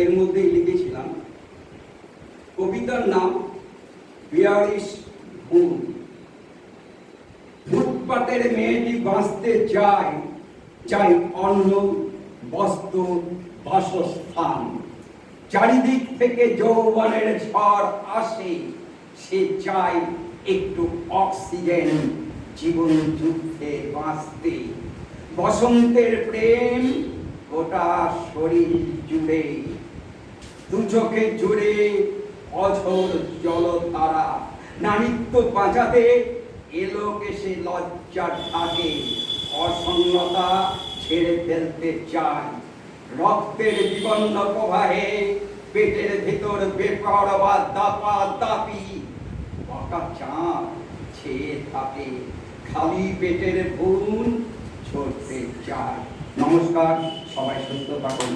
এর মধ্যেই লিখেছিলাম, কবিতার নাম বিয়ারিশ ভুল ফুটপাতের মেয়েটি বাঁচতে চায়, চাই অন্ন বস্ত্র বাসস্থান। চারিদিক থেকে যৌবনের ঝড় আসে, সে চায় একটু অক্সিজেন জীবন যুদ্ধে বাঁচতে। বসন্তের প্রেম গোটা শরীর জুড়ে দু জুড়ে অঝোর জল তারা নারীত্ব বাঁচাতে এলো এসে লজ্জার থাকে অসন্নতা ছেড়ে ফেলতে চায়। রক্তের বিবন্ন প্রবাহে পেটের ভেতর বেপরোয়া দাপা দাপি পাকা চাঁদ ছেয়ে থাকে। খালি পেটের ভুন ছড়তে চায়। নমস্কার, সবাই সুস্থ থাকুন।